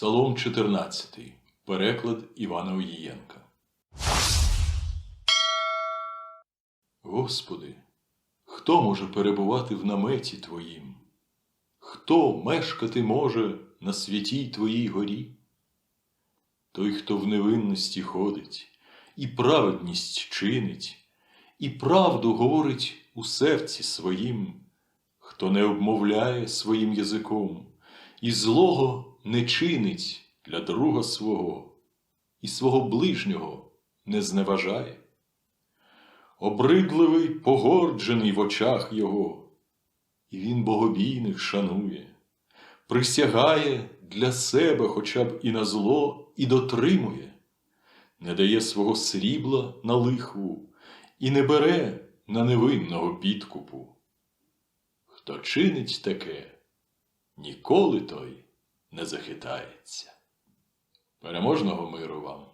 Псалом 14. Переклад Івана Оїєнка. Господи, хто може перебувати в наметі Твоїм? Хто мешкати може на святій Твоїй горі? Той, хто в невинності ходить, і праведність чинить, і правду говорить у серці своїм, хто не обмовляє своїм язиком, і злого не чинить для друга свого, і свого ближнього не зневажає. Обридливий, погорджений в очах його, і він богобійних шанує, присягає для себе хоча б і на зло, і дотримує, не дає свого срібла на лихву і не бере на невинного підкупу. Хто чинить таке, ніколи той не захитається. Переможного миру вам!